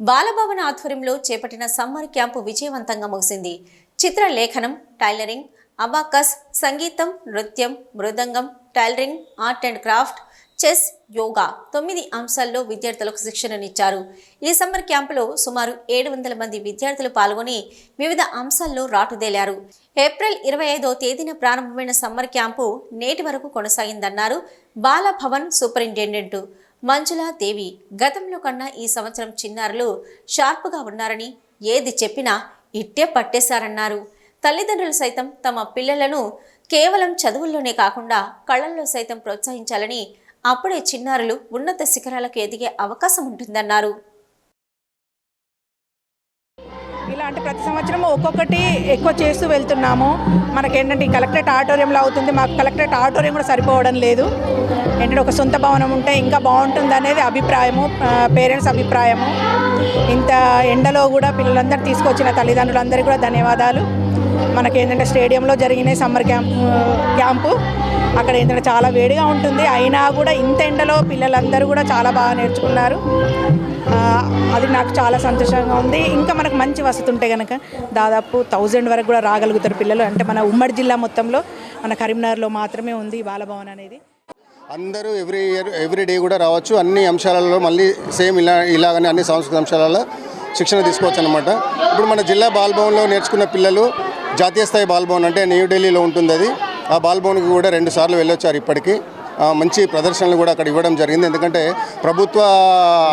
బాలభవన్ ఆధ్వర్యంలో చేపట్టిన summer camp విజయవంతంగా ముగిసింది. చిత్రలేఖనం టైలరింగ్ అబాకస్ సంగీతం నృత్యం మృదంగం tailoring art and craft chess yoga తొమ్మిది అంశాల్లో విద్యార్థులకు శిక్షణనిచ్చారు. ఈ సమ్మర్ క్యాంపులో సుమారు ఏడు వందల మంది విద్యార్థులు పాల్గొని వివిధ అంశాల్లో రాటుదేలారు. ఏప్రిల్ ఇరవై ఐదో తేదీన ప్రారంభమైన సమ్మర్ క్యాంపు నేటి వరకు కొనసాగిందన్నారు బాలభవన్ సూపరింటెండెంట్. మంజులా దేవి గతంలో కన్నా ఈ సంవత్సరం చిన్నారులు షార్ప్గా ఉన్నారని ఏది చెప్పినా ఇట్టే పట్టేశారన్నారు. తల్లిదండ్రులు సైతం తమ పిల్లలను కేవలం చదువుల్లోనే కాకుండా కళల్లో సైతం ప్రోత్సహించాలని అప్పుడే చిన్నారులు ఉన్నత శిఖరాలకు ఎదిగే అవకాశం ఉంటుందన్నారు. అంటే ప్రతి సంవత్సరం ఒక్కొక్కటి ఎక్కువ చేస్తూ వెళ్తున్నాము. మనకేంటంటే ఏంటంటే కలెక్టరేట్ ఆడిటోరియంలో అవుతుంది. మాకు కలెక్టరేట్ ఆడిటోరియం కూడా సరిపోవడం లేదు. ఏంటంటే ఒక సొంత భవనం ఉంటే ఇంకా బాగుంటుంది అనేది అభిప్రాయము పేరెంట్స్ అభిప్రాయము. ఇంత ఎండలో కూడా పిల్లలందరూ తీసుకొచ్చిన తల్లిదండ్రులందరికీ కూడా ధన్యవాదాలు. మనకేంటంటే స్టేడియంలో జరిగిన సమ్మర్ క్యాంప్ క్యాంపు అక్కడ ఏంటంటే చాలా వేడిగా ఉంటుంది. అయినా కూడా ఇంత ఎండలో పిల్లలందరూ కూడా చాలా బాగా నేర్చుకున్నారు. అది నాకు చాలా సంతోషంగా ఉంది. ఇంకా మనకు మంచి వసతి ఉంటే కనుక దాదాపు థౌజండ్ వరకు కూడా రాగలుగుతారు పిల్లలు. అంటే మన ఉమ్మడి జిల్లా మొత్తంలో మన కరీంనగర్లో మాత్రమే ఉంది బాలభవన్ అనేది. అందరూ ఎవ్రీ ఇయర్ ఎవ్రీ డే కూడా రావచ్చు. అన్ని అంశాలలో మళ్ళీ సేమ్ ఇలా ఇలాగనే అన్ని సాంస్కృతిక అంశాలలో శిక్షణ తీసుకోవచ్చు అనమాట ఇప్పుడు మన జిల్లా బాల్భవన్లో నేర్చుకున్న పిల్లలు జాతీయ స్థాయి బాల్భవన్ అంటే న్యూఢిల్లీలో ఉంటుంది అది. ఆ బాల్భవన్కి కూడా రెండు సార్లు వెళ్ళొచ్చారు ఇప్పటికీ. మంచి ప్రదర్శనలు కూడా అక్కడ ఇవ్వడం జరిగింది. ఎందుకంటే ప్రభుత్వ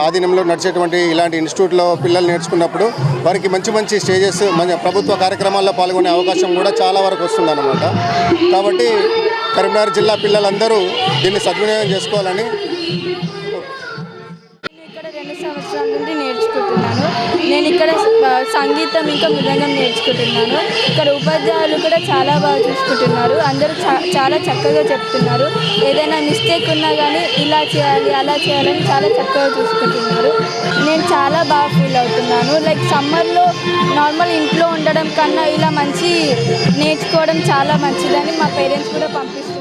ఆధీనంలో నడిచేటువంటి ఇలాంటి ఇన్స్టిట్యూట్లో పిల్లలు నేర్చుకున్నప్పుడు వారికి మంచి మంచి స్టేజెస్ మన ప్రభుత్వ కార్యక్రమాల్లో పాల్గొనే అవకాశం కూడా చాలా వరకు వస్తుందన్నమాట. కాబట్టి కరీంనగర్ జిల్లా పిల్లలందరూ దీన్ని సద్వినియోగం చేసుకోవాలని ఇక్కడ రెండు సంవత్సరాల నుండి నేర్చుకుంటున్నాను. నేను ఇక్కడ సంగీతం ఇంకా మృదంగం నేర్చుకుంటున్నాను. ఇక్కడ ఉపాధ్యాయులు కూడా చాలా బాగా చూసుకుంటున్నారు. అందరూ చాలా చక్కగా చెప్తున్నారు. ఏదైనా మిస్టేక్ ఉన్నా కానీ ఇలా చేయాలి అలా చేయాలని చాలా చక్కగా చూసుకుంటున్నారు. నేను చాలా బాగా ఫీల్ అవుతున్నాను. లైక్ సమ్మర్లో నార్మల్ ఇంట్లో ఉండడం కన్నా ఇలా మంచి నేర్చుకోవడం చాలా మంచిదని మా పేరెంట్స్ కూడా పంపిస్తారు